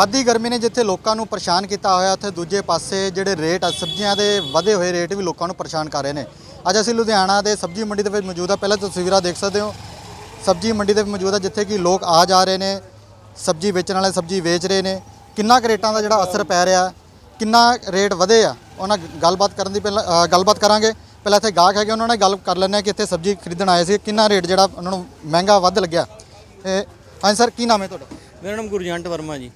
ਵਾਦੀ ਗਰਮੀ ਨੇ ਜਿੱਥੇ ਲੋਕਾਂ ਨੂੰ ਪਰੇਸ਼ਾਨ ਕੀਤਾ ਹੋਇਆ, ਉੱਥੇ ਦੂਜੇ ਪਾਸੇ ਜਿਹੜੇ ਰੇਟ ਆ, ਸਬਜ਼ੀਆਂ ਦੇ ਵਧੇ ਹੋਏ ਰੇਟ ਵੀ ਲੋਕਾਂ ਨੂੰ ਪਰੇਸ਼ਾਨ ਕਰ ਰਹੇ ਨੇ। ਅੱਜ ਅਸੀਂ ਲੁਧਿਆਣਾ ਦੇ ਸਬਜ਼ੀ ਮੰਡੀ ਦੇ ਵਿੱਚ ਮੌਜੂਦ ਆ। ਪਹਿਲਾਂ ਤਸਵੀਰਾਂ ਦੇਖ ਸਕਦੇ ਹੋ। ਸਬਜ਼ੀ ਮੰਡੀ ਦੇ ਵਿੱਚ ਮੌਜੂਦ ਆ, ਜਿੱਥੇ ਕਿ ਲੋਕ ਆ ਜਾ ਰਹੇ ਨੇ, ਸਬਜ਼ੀ ਵੇਚਣ ਵਾਲੇ ਸਬਜ਼ੀ ਵੇਚ ਰਹੇ ਨੇ। ਕਿੰਨਾ ਕੁ ਰੇਟਾਂ ਦਾ ਜਿਹੜਾ ਅਸਰ ਪੈ ਰਿਹਾ, ਕਿੰਨਾ ਰੇਟ ਵਧੇ ਆ, ਉਹਨਾਂ ਗੱਲਬਾਤ ਕਰਨ ਦੀ ਪਹਿਲਾਂ ਗੱਲਬਾਤ ਕਰਾਂਗੇ। ਪਹਿਲਾਂ ਇੱਥੇ ਗਾਹਕ ਹੈਗੇ, ਉਹਨਾਂ ਨਾਲ ਗੱਲ ਕਰ ਲੈਂਦੇ ਆ ਕਿ ਇੱਥੇ ਸਬਜ਼ੀ ਖਰੀਦਣ ਆਏ ਸੀ। ਕਿੰਨਾ ਰੇਟ ਜਿਹੜਾ ਉਹਨਾਂ ਨੂੰ ਮਹਿੰਗਾ ਵੱਧ ਲੱਗਿਆ। ਇਹ, ਹਾਂਜੀ ਸਰ, ਕੀ ਨਾਮ ਹੈ ਤੁਹਾਡਾ? ਮੇਰਾ ਨਾਮ ਗੁਰਜੰਟ ਵਰਮਾ ਜੀ।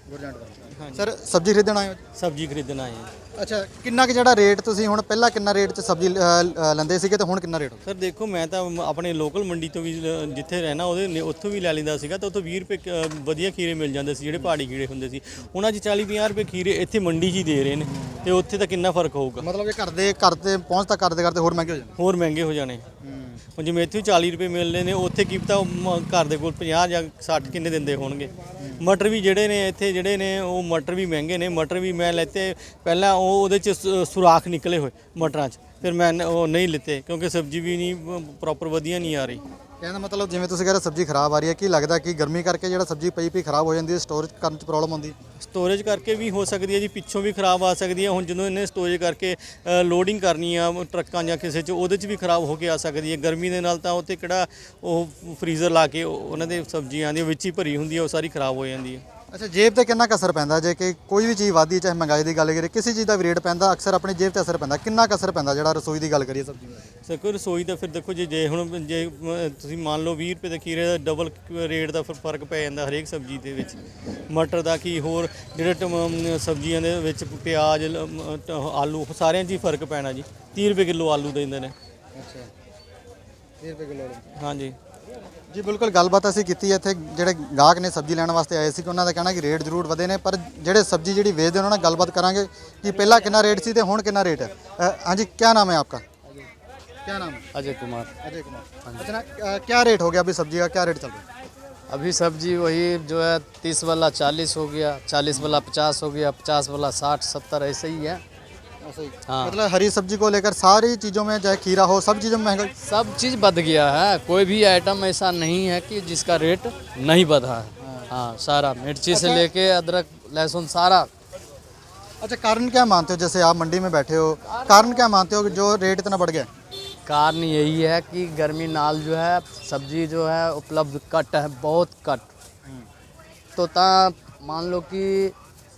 ਹਾਂਜੀ। ਸਰ ਸਬਜ਼ੀ ਖਰੀਦਣ ਆਏ ਹੋ? ਸਬਜ਼ੀ ਖਰੀਦਣ ਆਏ ਹਾਂ। ਅੱਛਾ ਕਿੰਨਾ ਕੁ ਜਿਹੜਾ ਰੇਟ ਤੁਸੀਂ ਹੁਣ ਪਹਿਲਾਂ ਕਿੰਨਾ ਰੇਟ 'ਚ ਸਬਜ਼ੀ ਲੈਂਦੇ ਸੀਗੇ ਤੇ ਹੁਣ ਕਿੰਨਾ ਰੇਟ ਹੋ ਸਰ ਦੇਖੋ ਮੈਂ ਤਾਂ ਆਪਣੇ ਲੋਕਲ ਮੰਡੀ ਤੋਂ ਵੀ ਜਿੱਥੇ ਰਹਿਣਾ ਉਹਦੇ ਉੱਥੋਂ ਵੀ ਲੈ ਲੈਂਦਾ ਸੀਗਾ ਤਾਂ ਉੱਥੋਂ 20 ਰੁਪਏ ਵਧੀਆ ਖੀਰੇ ਮਿਲ ਜਾਂਦੇ ਸੀ ਜਿਹੜੇ ਪਹਾੜੀ ਖੀਰੇ ਹੁੰਦੇ ਸੀ। ਹੁਣ ਅੱਜ 40 50 ਰੁਪਏ ਖੀਰੇ ਇੱਥੇ ਮੰਡੀ 'ਚ ਹੀ ਦੇ ਰਹੇ ਨੇ ਤੇ ਉੱਥੇ ਤਾਂ ਕਿੰਨਾ ਫ਼ਰਕ ਹੋਊਗਾ। ਮਤਲਬ ਇਹ ਘਰ ਦੇ ਘਰ ਤੇ ਪਹੁੰਚ ਤੱਕ ਕਰਦੇ ਕਰਦੇ ਹੋਰ ਮਹਿੰਗੇ ਹੋ ਜਾਂਦੇ ਹੋਰ ਮਹਿੰਗੇ ਹੋ ਜਾਣੇ। ਹੁਣ ਜਿਵੇਂ ਇੱਥੇ 40 ਰੁਪਏ ਮਿਲਦੇ ਨੇ, ਉੱਥੇ ਕੀ ਪਤਾ ਉਹ ਮ- ਘਰ ਦੇ ਕੋਲ 50 ਜਾਂ 60 ਕਿੰਨੇ ਦਿੰਦੇ ਹੋਣਗੇ। ਮਟਰ ਵੀ ਜਿਹੜੇ ਨੇ, ਇੱਥੇ ਜਿਹੜੇ ਨੇ, ਉਹ ਮਟਰ ਵੀ ਮਹਿੰਗੇ ਨੇ। ਮਟਰ ਵੀ ਮੈਂ ਲੈਤੇ, ਪਹਿਲਾਂ ਉਹ ਉਹਦੇ ਚ ਸੁ- ਸੁਰਾਖ ਨਿਕਲੇ ਹੋਏ ਮਟਰਾਂ 'ਚ। ਫਿਰ ਮੈਂ ਨ- ਉਹ ਨਹੀਂ ਲਿੱਤੇ, ਕਿਉਂਕਿ ਸਬਜ਼ੀ ਵੀ ਨਹੀਂ ਪ੍ਰੋਪਰ ਵਧੀਆ ਨਹੀਂ ਆ ਰਹੀ। ਕਹਿੰਦਾ ਮਤਲਬ ਜਿਵੇਂ ਤੁਸੀਂ ਕਹਿੰਦੇ ਸਬਜ਼ੀ ਖਰਾਬ ਆ ਰਹੀ ਹੈ, ਕੀ ਲੱਗਦਾ ਕਿ ਗਰਮੀ ਕਰਕੇ ਜਿਹੜਾ ਸਬਜ਼ੀ ਪਈ ਪਈ ਖਰਾਬ ਹੋ ਜਾਂਦੀ ਹੈ, ਸਟੋਰੇਜ ਕਰਨ 'ਚ ਪ੍ਰੋਬਲਮ ਆਉਂਦੀ? ਸਟੋਰੇਜ ਕਰਕੇ ਵੀ ਹੋ ਸਕਦੀ ਹੈ ਜੀ, ਪਿੱਛੋਂ ਵੀ ਖਰਾਬ ਆ ਸਕਦੀ ਹੈ। ਹੁਣ ਜਦੋਂ ਇਹਨੇ ਸਟੋਰੇਜ ਕਰਕੇ ਲੋਡਿੰਗ ਕਰਨੀ ਆ ਟਰੱਕਾਂ ਜਾਂ ਕਿਸੇ 'ਚ, ਉਹਦੇ 'ਚ ਵੀ ਖਰਾਬ ਹੋ ਕੇ ਆ ਸਕਦੀ ਹੈ। ਗਰਮੀ ਦੇ ਨਾਲ ਤਾਂ ਉੱਥੇ ਕਿਹੜਾ ਉਹ ਫਰੀਜ਼ਰ ਲਾ ਕੇ ਉਹਨਾਂ ਦੇ ਸਬਜ਼ੀਆਂ ਦੀ ਵਿੱਚ ਹੀ ਭਰੀ ਹੁੰਦੀ ਹੈ, ਉਹ ਸਾਰੀ ਖਰਾਬ ਹੋ ਜਾਂਦੀ ਹੈ। ਅੱਛਾ ਜੇਬ ਤੇ ਕਿੰਨਾ ਕੁ ਅਸਰ ਪੈਂਦਾ? ਜੇ ਕਿ ਕੋਈ ਵੀ ਚੀਜ਼ ਵਾਦੀ ਚਾਹੇ ਮਹਿੰਗਾਈ ਦੀ ਗੱਲ ਕਰੀਏ ਕਿਸੇ ਚੀਜ਼ ਦਾ ਵੀ ਰੇਟ ਪੈਂਦਾ ਅਕਸਰ ਆਪਣੀ ਜੇਬ ਤੇ ਅਸਰ ਪੈਂਦਾ। ਕਿੰਨਾ ਕੁ ਅਸਰ ਪੈਂਦਾ ਜਿਹੜਾ ਰਸੋਈ ਦੀ ਗੱਲ ਕਰੀਏ ਸਬਜ਼ੀ ਦਾ ਸਰ ਕੋਈ ਰਸੋਈ ਦਾ ਫਿਰ ਦੇਖੋ ਜੇ ਜੇ ਹੁਣ ਜੇ ਤੁਸੀਂ ਮੰਨ ਲਓ 20 ਰੁਪਏ ਦੇ ਖੀਰੇ ਦਾ ਡਬਲ ਰੇਟ ਦਾ ਫਿਰ ਫ਼ਰਕ ਪੈ ਜਾਂਦਾ ਹਰੇਕ ਸਬਜ਼ੀ ਦੇ ਵਿੱਚ। ਮਟਰ ਦਾ ਕੀ ਹੋਰ ਜਿਹੜੇ ਟਮ- ਅਮ, ਸਬਜ਼ੀਆਂ ਦੇ ਵਿੱਚ ਪਿਆਜ਼ ਲ- ਅਮ, ਟ- ਆਲੂ ਸਾਰਿਆਂ 'ਚ ਹੀ ਫ਼ਰਕ ਪੈਣਾ ਜੀ। 30 ਰੁਪਏ ਕਿਲੋ ਆਲੂ ਦੇ ਦਿੰਦੇ ਨੇ। ਅੱਛਾ। 30 ਰੁਪਏ ਕਿਲੋ ਹਾਂਜੀ। ਜੀ ਬਿਲਕੁਲ ਗੱਲਬਾਤ ਅਸੀਂ ਕੀਤੀ ਹੈ ਇੱਥੇ ਜਿਹੜੇ ਗਾਹਕ ਨੇ ਸਬਜ਼ੀ ਲੈਣ ਵਾਸਤੇ ਆਏ ਸੀ ਕਿ ਉਹਨਾਂ ਦਾ ਕਹਿਣਾ ਕਿ ਰੇਟ ਜ਼ਰੂਰ ਵਧੇ ਨੇ ਪਰ ਜਿਹੜੇ ਸਬਜ਼ੀ ਜਿਹੜੀ ਵੇਚਦੇ ਉਹਨਾਂ ਨਾਲ ਗੱਲਬਾਤ ਕਰਾਂਗੇ ਕਿ ਪਹਿਲਾਂ ਕਿੰਨਾ ਰੇਟ ਸੀ ਤੇ ਹੁਣ ਕਿੰਨਾ ਰੇਟ ਹੈ ਅ, ਹਾਂਜੀ ਕੀ ਨਾਮ ਹੈ आपका क्या नाम है अजय कुमार अजय कुमार अच्छा ना अ, क्या रेट हो गया अभी सब्जी का क्या रेट चल रहा है अभी सब्जी वही जो है तीस वाला चालीस हो गया चालीस वाला पचास हो गया पचास वाला साठ सत्तर ऐसे ही है ऐसा ही हाँ। मतलब हरी सब्ज़ी को लेकर सारी चीज़ों में चाहे खीरा हो सब चीज़ों में महँगा सब चीज़ बढ़ गया है। कोई भी आइटम ऐसा नहीं है कि जिसका रेट नहीं बढ़ा है। हाँ। सारा मिर्ची से लेके अदरक लहसुन सारा। अच्छा कारण क्या मानते हो? जैसे आप मंडी में बैठे हो कारण क्या मानते हो कि जो रेट इतना बढ़ गया? कारण यही है कि गर्मी नाल जो है सब्ज़ी जो है उपलब्ध कट है बहुत कट तो ता मान लो कि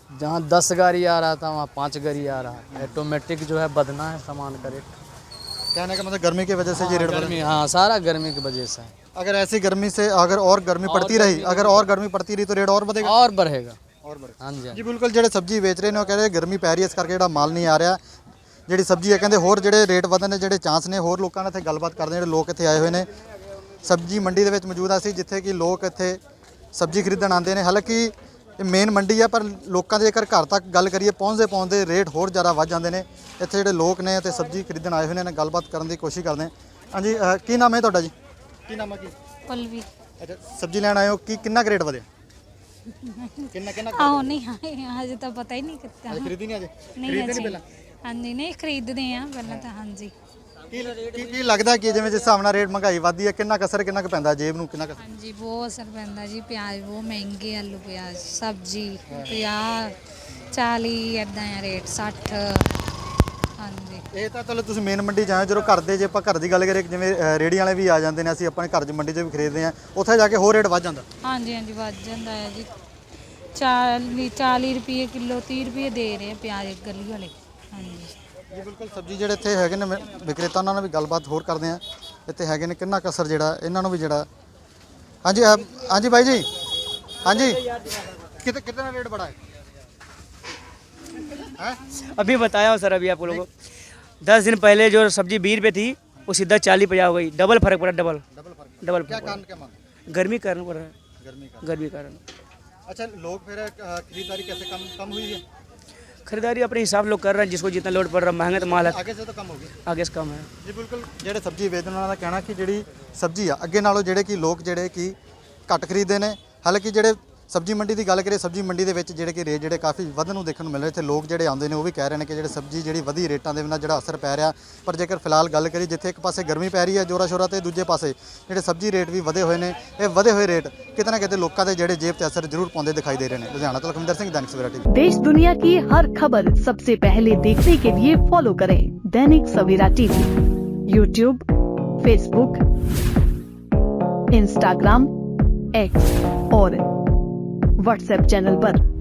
जहाँ दस गाड़ी आ रहा था वहाँ पाँच गाड़ी आ रहा है ऑटोमेटिक जो है बढ़ना है सामान का रेट कहने का मतलब गर्मी की वजह से ये रेट बढ़ गर्मी हाँ सारा गर्मी की वजह से है। अगर ऐसी गर्मी से अगर और गर्मी पड़ती रही अगर और गर्मी पड़ती रही तो रेट और बढ़ेगा और बढ़ेगा और बढ़ेगा हाँ जी हाँ ਜੀ ਬਿਲਕੁਲ ਜਿਹੜੇ ਸਬਜ਼ੀ ਵੇਚ ਰਹੇ ਨੇ ਉਹ ਕਹਿੰਦੇ ਗਰਮੀ ਪੈ ਰਹੀ ਹੈ ਇਸ ਕਰਕੇ ਜਿਹੜਾ ਮਾਲ ਨਹੀਂ ਆ ਰਿਹਾ ਜਿਹੜੀ ਸਬਜ਼ੀ ਹੈ ਕਹਿੰਦੇ ਹੋਰ ਜਿਹੜੇ ਰੇਟ ਵਧਣ ਦੇ ਜਿਹੜੇ ਚਾਂਸ ਨੇ ਹੋਰ ਲੋਕਾਂ ਨਾਲ ਇੱਥੇ ਗੱਲਬਾਤ ਕਰਦੇ ਨੇ ਜਿਹੜੇ ਲੋਕ ਇੱਥੇ ਆਏ ਹੋਏ ਨੇ ਸਬਜ਼ੀ ਮੰਡੀ ਦੇ ਵਿੱਚ ਮੌਜੂਦ ਆ ਸੀ ਜਿੱਥੇ ਕਿ ਲੋਕ ਇੱਥੇ ਸਬਜ਼ੀ ਖਰੀਦਣ ਆਉਂਦੇ ਨੇ ਹਾਲਾਂਕਿ ਇਹ ਮੇਨ ਮੰਡੀ ਆ ਪਰ ਲੋਕਾਂ ਦੇ ਜੇਕਰ ਘਰ ਤੱਕ ਗੱਲ ਕਰੀਏ ਪਹੁੰਚਦੇ ਪਹੁੰਚਦੇ ਰੇਟ ਹੋਰ ਜ਼ਿਆਦਾ ਵੱਧ ਜਾਂਦੇ ਨੇ। ਇੱਥੇ ਜਿਹੜੇ ਲੋਕ ਨੇ ਤੇ ਸਬਜ਼ੀ ਖਰੀਦਣ ਆਏ ਹੋਏ ਨੇ ਇਹਨਾਂ ਨਾਲ ਗੱਲਬਾਤ ਕਰਨ ਦੀ ਕੋਸ਼ਿਸ਼ ਕਰਦੇ ਹਾਂ। ਹਾਂਜੀ ਕੀ ਨਾਮ ਹੈ ਤੁਹਾਡਾ ਜੀ? ਕੀ ਨਾਮ ਹੈ ਕੀ? ਪਲਵੀ। ਅੱਛਾ ਸਬਜ਼ੀ ਲੈਣ ਆਏ ਹੋ ਕੀ ਕਿੰਨਾ ਰੇਟ ਵਧਿਆ? ਕਿੰਨਾ ਕਿੰਨਾ ਆਹੋ ਨਹੀਂ ਆਏ ਹਜੇ ਤਾਂ ਪਤਾ ਹੀ ਨਹੀਂ ਅਜੇ ਖਰੀਦੀ ਨਹੀਂ ਅਜੇ ਨਹੀਂ ਅਜੇ ਹਾਂਜੀ। ਨਹੀਂ ਖਰੀਦਦੇ ਆ ਪਹਿਲਾਂ ਤਾਂ ਹਾਂਜੀ। ਕੀ ਕੀ ਕੀ ਲੱਗਦਾ ਕਿ ਜਿਵੇਂ ਜਿਸ ਹਿਸਾਬ ਨਾਲ ਰੇਟ ਮਹਿੰਗਾਈ ਵਧਦੀ ਹੈ ਕਿੰਨਾ ਕੁ ਅਸਰ ਕਿੰਨਾ ਕੁ ਪੈਂਦਾ ਜੇਬ ਨੂੰ ਕਿੰਨਾ ਕੁ? ਹਾਂਜੀ ਬਹੁਤ ਅਸਰ ਪੈਂਦਾ ਜੀ ਪਿਆਜ਼ ਬਹੁਤ ਮਹਿੰਗੇ ਆਲੂ ਪਿਆਜ਼ ਸਬਜ਼ੀ 50 40 ਐਦਾਂ ਆ ਰੇਟ 60 ਹਾਂਜੀ। ਇਹ ਤਾਂ ਚਲੋ ਤੁਸੀਂ ਮੇਨ ਮੰਡੀ ਜਾਓ ਜਦੋਂ ਘਰ ਦੇ ਜੇ ਆਪਾਂ ਘਰ ਦੀ ਗੱਲ ਕਰੀਏ ਜਿਵੇਂ ਰੇਹੜੀਆਂ ਵਾਲੇ ਵੀ ਆ ਜਾਂਦੇ ਨੇ ਅਸੀਂ ਆਪਣੇ ਘਰ 'ਚ ਮੰਡੀ 'ਚ ਵੀ ਖਰੀਦਦੇ ਆ ਉੱਥੇ ਜਾ ਕੇ ਹੋਰ ਰੇਟ ਵੱਧ ਜਾਂਦਾ। ਹਾਂਜੀ ਹਾਂਜੀ ਵੱਧ ਜਾਂਦਾ ਹੈ ਜੀ। 40 40 ਰੁਪਏ ਕਿਲੋ 30 ਰੁਪਏ ਦੇ ਰਹੇ ਆ ਪਿਆਜ਼ ਗਲੀ ਵਾਲੇ। ਜੀ ਬਿਲਕੁਲ ਸਬਜ਼ੀ ਜਿਹੜੇ ਇੱਥੇ ਹੈਗੇ ਨੇ ਮੈਂ- ਵਿਕਰੇਤਾ ਉਹਨਾਂ ਨਾਲ ਵੀ ਗੱਲਬਾਤ ਹੋਰ ਕਰਦੇ ਆ ਇੱਥੇ ਹੈਗੇ ਨੇ ਕਿੰਨਾ ਕੁ ਅਸਰ ਜਿਹੜਾ ਇਹਨਾਂ ਨੂੰ ਵੀ ਜਿਹੜਾ ਹਾਂਜੀ ਅ, ਹਾਂਜੀ ਬਾਈ ਜੀ ਹਾਂਜੀ ਕਿਤੇ ਕਿਤਨਾ ਰੇਟ ਬੜਾ ਹੈ हैं अभी बताया हूँ सर अभी आप लोगों को दस दिन पहले जो सब्जी बीस रुपये थी वो सीधा चालीस पे जा हो गई डबल फर्क पड़ा डबल डबल फर्क डबल क्या फर्क कारण क्या मानते पड़ा। गर्मी कारण पड़ रहा है गर्मी का गर्मी कारण अच्छा लोग फिर अ, खरीदारी कैसे कम कम हुई है खरीदारी अपने हिसाब लोग कर रहे हैं जिसको जितना लोड पड़ रहा है महंगा तो माल है आगे से तो कम होगी आगे से कम है ਜੀ ਬਿਲਕੁਲ ਜਿਹੜੇ ਸਬਜ਼ੀ ਵੇਚਣ ਵਾਲਿਆਂ ਦਾ ਕਹਿਣਾ ਕਿ ਜਿਹੜੀ ਸਬਜ਼ੀ ਆ ਅੱਗੇ ਨਾਲੋਂ ਜਿਹੜੇ ਕਿ ਲੋਕ ਜਿਹੜੇ ਕਿ ਘੱਟ ਖਰੀਦਦੇ ਨੇ ਹਾਲਾਂਕਿ ਜਿਹੜੇ ਸਬਜ਼ੀ ਮੰਡੀ ਦੀ ਗੱਲ ਕਰੀਏ ਸਬਜ਼ੀ ਮੰਡੀ ਦੇ ਵਿੱਚ ਜਿਹੜੇ ਕਿ ਰੇਟ ਜਿਹੜੇ ਕਾਫੀ ਵਧਣ ਨੂੰ ਦੇਖਣ ਨੂੰ ਮਿਲ ਰਹੇ ਇੱਥੇ ਲੋਕ ਜਿਹੜੇ ਆਉਂਦੇ ਨੇ ਉਹ ਵੀ ਕਹਿ ਰਹੇ ਨੇ ਕਿ ਜਿਹੜੇ ਸਬਜ਼ੀ ਜਿਹੜੀ ਵਧੀ ਰੇਟਾਂ ਦੇ ਨਾਲ ਜਿਹੜਾ ਅਸਰ ਪੈ ਰਿਹਾ ਪਰ ਜੇਕਰ ਫਿਲਹਾਲ ਗੱਲ ਕਰੀਏ ਜਿੱਥੇ ਇੱਕ ਪਾਸੇ ਗਰਮੀ ਪੈ ਰਹੀ ਹੈ ਜੋਰਾ ਸ਼ੋਰਾ ਤੇ ਦੂਜੇ ਪਾਸੇ ਜਿਹੜੇ ਸਬਜ਼ੀ ਰੇਟ ਵੀ ਵਧੇ ਹੋਏ ਨੇ ਇਹ ਵਧੇ ਹੋਏ ਰੇਟ ਕਿਤੇ ਨਾ ਕਿਤੇ ਲੋਕਾਂ ਦੇ ਜਿਹੜੇ ਜੇਬ ਤੇ ਅਸਰ ਜ਼ਰੂਰ ਪਾਉਂਦੇ ਦਿਖਾਈ ਦੇ ਰਹੇ ਨੇ ਲੁਧਿਆਣਾ ਤੋਂ ਲਖਵਿੰਦਰ ਸਿੰਘ दैनिक सवेरा टीवी देश दुनिया की हर खबर सबसे पहले देखने के लिए फॉलो करें Dainik Savera TV YouTube Facebook Instagram X और व्हाट्सएप चैनल पर।